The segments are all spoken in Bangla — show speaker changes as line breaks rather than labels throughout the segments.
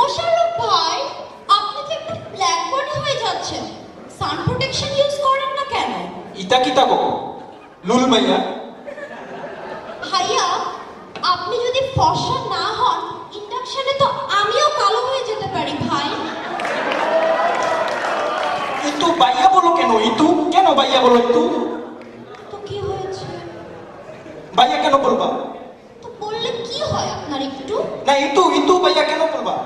মোশাররফ ভাই আপনি তো একটু ব্ল্যাক বডি হয়ে যাচ্ছেন? সান প্রোটেকশন ইউজ করেন না কেন?
ইতা কিতা গো লুল মাইয়া।
ভাইয়া আপনি যদি ফর্সা না হন ইন্ডাকশনে তো আমিও কালো হয়ে যেতে পারি ভাই।
ইতু বাইয়া বলো কেন? ইতু? কেন বাইয়া বলো ইতু?
তো কি হয়েছে?
বাইয়া কেন বলবা?
তো বললে কি হয় আপনার একটু?
না ইতু ইতু বাইয়া কেন বলবা?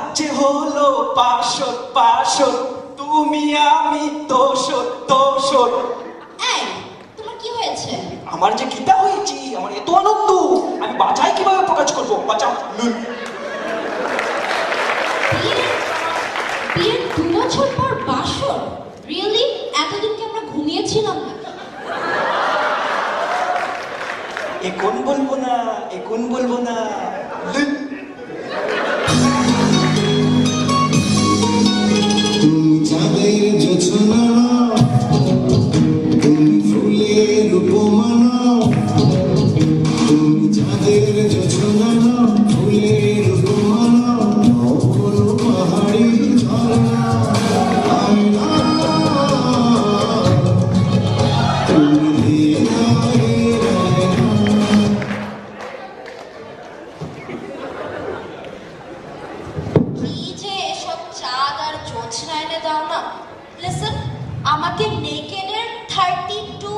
রাজ্যে হলো পাশর পাশর তুমি আমি তোষর তোষর
এই তোমার কি হয়েছে?
আমার যে গীতা হয়েছি আমার এত আনন্দ আমি বাজাই কীভাবে প্রকাশ করব? বাঁচাও লুল।
বিয়ের দু বছর পর বাসর? রিয়েলি এতদিন কি আমরা ঘুমিয়েছিলাম না?
এখন বলব না এখন বলব না লুল।
তুমি চাঁদের জোছনা তুমি ফুলের উপমানা। তুমি চাঁদের জোছনা ফুলের উপমানা অপর পাহাড়ি ঝর্ণা তুমি হৃদয়ে
আজ রায়নে দাও না। লিসন আমাকে নেকেডের থার্টি টু